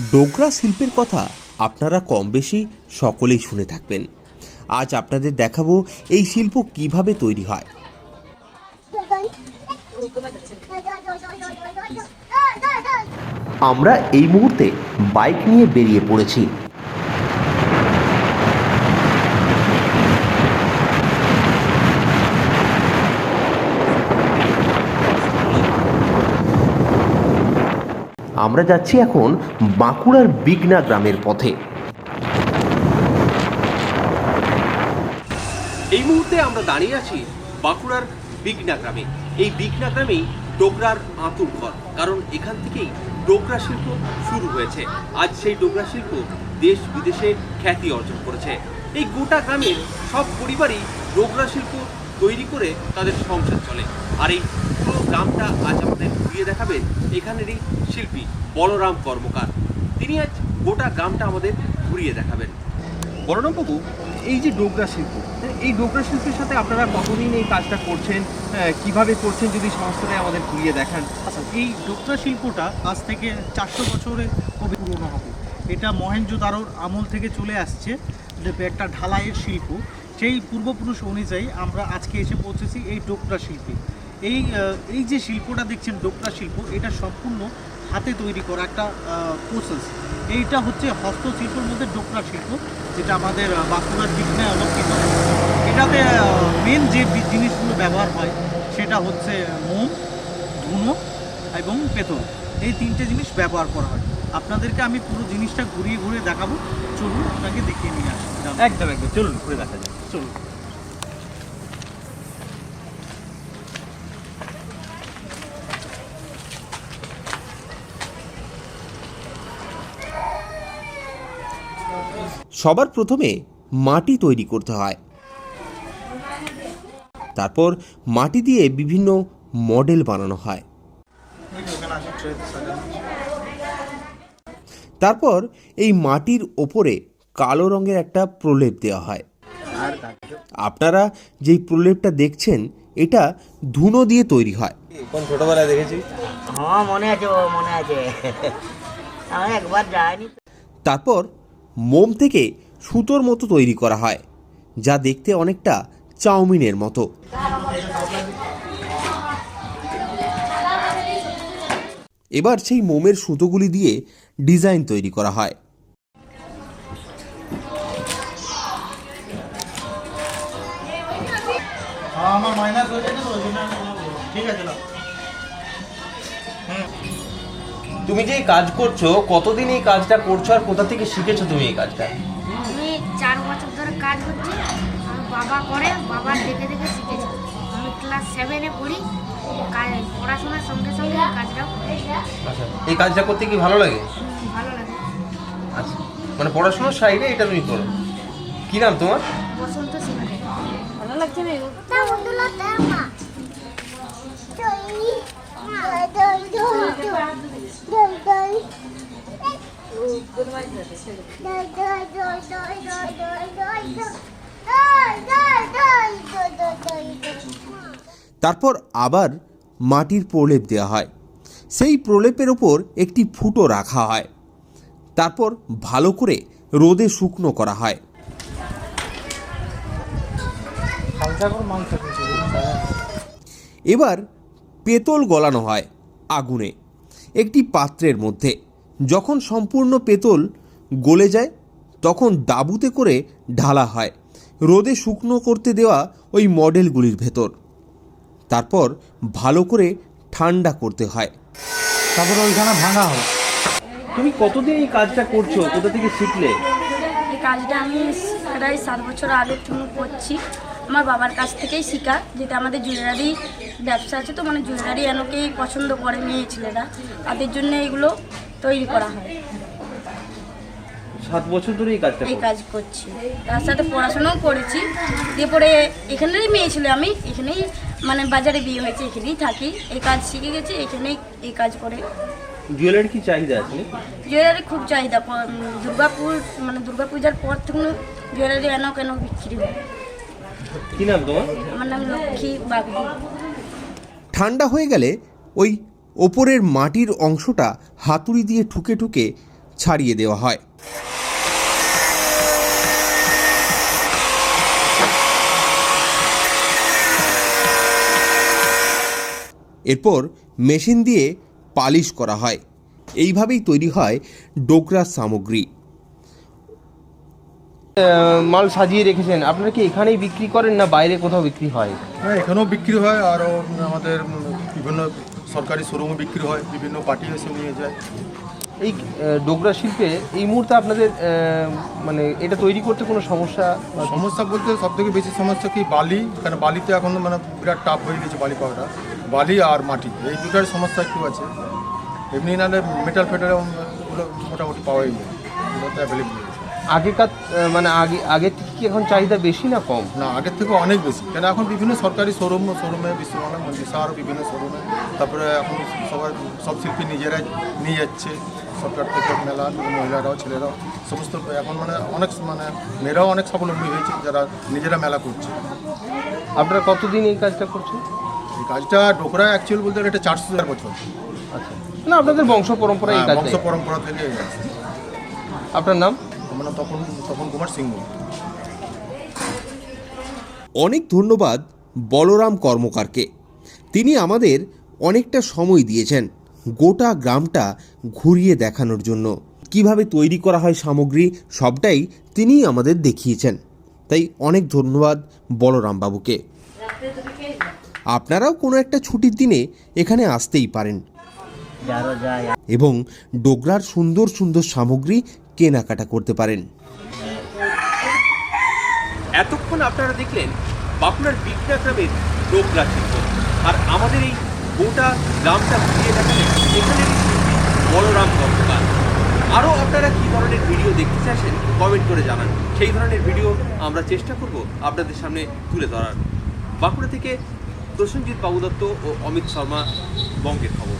ডোগরা শিল্পের কথা আপনারা কম বেশি সকলেই শুনে থাকবেন। আজ আপনাদের দেখাবো এই শিল্প কীভাবে তৈরি হয়। আমরা এই মুহূর্তে বাইক নিয়ে বেরিয়ে পড়েছি। আমরা যাচ্ছি এখন বাঁকুড়ার বিগনা গ্রামের পথে। এই মুহূর্তে আমরা দাঁড়িয়ে আছি বাঁকুড়ার বিগনা গ্রামে। এই বিগনা গ্রামেই ডোগরার আঁতুর ঘর, কারণ এখান থেকেই ডোগরা শিল্প শুরু হয়েছে। আজ সেই ডোগরা শিল্প দেশ বিদেশে খ্যাতি অর্জন করেছে। এই গোটা গ্রামের সব পরিবারই ডোগরা শিল্প তৈরি করে তাদের সংসার চলে। আর এই পুরো গ্রামটা আজ আমাদের ঘুরিয়ে দেখাবেন এখানেরই শিল্পী বলরাম কর্মকার। তিনি আজ গোটা গ্রামটা আমাদের ঘুরিয়ে দেখাবেন। বলরাম বাবু এই যে ডোগরা শিল্প হ্যাঁ, এই ডোগরা শিল্পের সাথে আপনারা কতদিন এই কাজটা করছেন আহ, কীভাবে করছেন যদি সমস্তটাই আমাদের ঘুরিয়ে দেখান? আচ্ছা। এই ডোকরা শিল্পটা আজ থেকে চারশো বছরের কবে পুরনো হবে। এটা মহেঞ্জোদারোর আমল থেকে চলে আসছে। একটা ঢালাইয়ের শিল্প। সেই পূর্বপুরুষ অনুযায়ী আমরা আজকে এসে পৌঁছেছি এই ডোকরা শিল্পে। এই এই যে শিল্পটা দেখছেন ডোকরা শিল্প, এটা সম্পূর্ণ হাতে তৈরি করা একটা প্রসেস এইটা হচ্ছে হস্তশিল্পের মধ্যে ডোকরা শিল্প, যেটা আমাদের বাঁকুড়ার দিকনে অলঙ্কিত এটাতে মেন যে জিনিসগুলো ব্যবহার হয়, সেটা হচ্ছে মোম, ধুনো এবং পেতল। এই তিনটে জিনিস ব্যবহার করা হয়। আপনাদেরকে আমি পুরো জিনিসটা ঘুরিয়ে ঘুরিয়ে দেখাবো। চলুন আপনাকে দেখিয়ে নিয়ে আসি। একদম একদম। চলুন, ঘুরে দেখা যাক। চলুন। সবার প্রথমে মাটি তৈরি করতে হয়। তারপর মাটি দিয়ে বিভিন্ন মডেল বানানো হয়। তারপর এই মাটির ওপরে কালো রঙের একটা প্রলেপ দেওয়া হয়। আপনারা যেই প্রলেপটা দেখছেন এটা ধুনো দিয়ে তৈরি হয়। কোন ছোটবেলায় দেখেছি? হ্যাঁ মনে আছে ও মনে আছে। আমি একবার যাইনি। তারপর মোম থেকে সুতোর মতো তৈরি করা হয় যা দেখতে অনেকটা চাউমিনের মতো। এবার সেই মোমের সুতোগুলি দিয়ে ডিজাইন তৈরি করা হয়। আমার মাইনাস হয়ে গেছে তো ওই জন্য ঠিক আছে না তুমি যে কাজ করছ কতদিন এই কাজটা করছ আর কোথা থেকে শিখেছো তুমি এই কাজটা? আমি চার বছর ধরে কাজ করছি আমার বাবা করে বাবার দেখে দেখে শিখেছি। আমি ক্লাস সেভেনে পড়ি কাজ পড়াশোনার সঙ্গে সঙ্গে এই কাজটাও আচ্ছা এই কাজটা করতে কি ভালো লাগে? ভালো লাগে। আচ্ছা মানে পড়াশোনার সাইডে এটা তুমি করো। কি নাম তোমার? বসন্ত সিং ভালো লাগছে না? তারপর আবার মাটির প্রলেপ দেওয়া হয়। সেই প্রলেপের ওপর একটি ফুটো রাখা হয়। তারপর ভালো করে রোদে শুকনো করা হয়। এবার পেতল গলানো হয় আগুনে। একটি পাত্রের মধ্যে। যখন সম্পূর্ণ পেতল গলে যায় তখন ডাবুতে করে ঢালা হয়। রোদে শুকনো করতে দেওয়া ওই মডেলগুলির ভেতর। তারপর ভালো করে ঠান্ডা করতে হয়। তারপরে ওইখানে ভাঙা হয়। তুমি কতদিন এই কাজটা করছ? কোথা থেকে শিখলে? এই কাজটা আমি প্রায় সাত বছর আগের থেকে করছি। আমার বাবার কাছ থেকেই শেখা যেটা আমাদের জুয়েলারি ব্যবসা আছে তো মানে জুয়েলারি এনকেই পছন্দ করে মেয়ে ছেলেরা। তাদের জন্য এগুলো তৈরি করা হয়। সাত বছর ধরে এই কাজটা এই কাজ করছি। তার সাথে পড়াশোনাও করেছি। দিয়ে পরে এখানেরই মেয়ে ছিল আমি এখানেই মানে বাজারে বিয়ে হয়েছে এখানেই থাকি। এই কাজ শিখে গেছি এখানেই এই কাজ করে। জুয়েলারি কি চাহিদা আছে? জুয়েলারি খুব চাহিদা দুর্গাপুর মানে দুর্গাপূজার পর থেকে জুয়েলারি এন কেন বিক্রি হয়। কি নাম তোমার? আমার নাম লক্ষ্মী বাগদি ঠান্ডা হয়ে গেলে ওই ওপরের মাটির অংশটা হাতুড়ি দিয়ে ঠুকে ঠুকে ছাড়িয়ে দেওয়া হয়। এরপর মেশিন দিয়ে পালিশ করা হয়। এইভাবেই তৈরি হয় ডোকরার সামগ্রী। মাল সাজিয়ে রেখেছেন। আপনারা কি এখানেই বিক্রি করেন না বাইরে কোথাও বিক্রি হয়? হ্যাঁ এখানেও বিক্রি হয় আরও আমাদের বিভিন্ন সরকারি শোরুমে বিক্রি হয় বিভিন্ন পার্টি এসে নিয়ে যায়। এই ডোকরা শিল্পে এই মুহূর্তে আপনাদের মানে এটা তৈরি করতে কোনো সমস্যা? সমস্যা বলতে সব থেকে বেশি সমস্যা কি বালি? কারণ বালিতে এখন মানে বিরাট টাফ হয়ে গেছে বালি পাওয়াটা। বালি আর মাটি এই দুটার সমস্যা একটু আছে। এমনি নাহলে মেটাল ফেটাল ওগুলো মোটামুটি পাওয়াই যায় অ্যাভেলেবল আগেকার মানে আগে আগের থেকে কি এখন চাহিদা বেশি না কম? না আগের থেকে অনেক বেশি। কেন এখন বিভিন্ন সরকারি শোরুম শোরুমে বিশ্ববাংলা মন্দিসা আরও বিভিন্ন শোরুমে। তারপরে এখন সবার সব শিল্পী নিজেরাই নিয়ে যাচ্ছে। সরকার থেকে মেলা মহিলারাও ছেলেরাও সমস্ত এখন মানে অনেক মানে মেয়েরাও অনেক স্বাবলম্বী হয়েছে যারা নিজেরা মেলা করছে। আপনারা কতদিন এই কাজটা করছেন? এই কাজটা ডোকরা অ্যাকচুয়াল বলতে গেলে এটা চারশো হাজার বছর। আচ্ছা। না আপনাদের বংশ পরম্পরা এই হ্যাঁ, কাজ। বংশ পরম্পরা থেকে আপনার আছে। নাম মানে কুমার সিংহ অনেক ধন্যবাদ বলরাম কর্মকারকে। তিনি আমাদের অনেকটা সময় দিয়েছেন গোটা গ্রামটা ঘুরিয়ে দেখানোর জন্য। কীভাবে তৈরি করা হয় সামগ্রী সবটাই তিনিই আমাদের দেখিয়েছেন। তাই অনেক ধন্যবাদ বলরাম বাবুকে। আপনারাও কোনো একটা ছুটির দিনে এখানে আসতেই পারেন। যায় এবং ডোগরার সুন্দর সুন্দর সামগ্রী কেনাকাটা করতে পারেন। এতক্ষণ আপনারা দেখলেন বাঁকুড়ার বিকটা গ্রামের ডোগরা শিল্প আর আমাদের এই গোটা গ্রামটা ঘুরিয়ে দেখালেন এখানের এই শিল্পী বলরাম কর্মকার আরও আপনারা কী ধরনের ভিডিও দেখতে চাইছেন কমেন্ট করে জানান। সেই ধরনের ভিডিও আমরা চেষ্টা করব আপনাদের সামনে তুলে ধরার। বাঁকুড়া থেকে প্রসেনজিৎ বাবু দত্ত ও অমিত শর্মা, বঙ্গের খবর।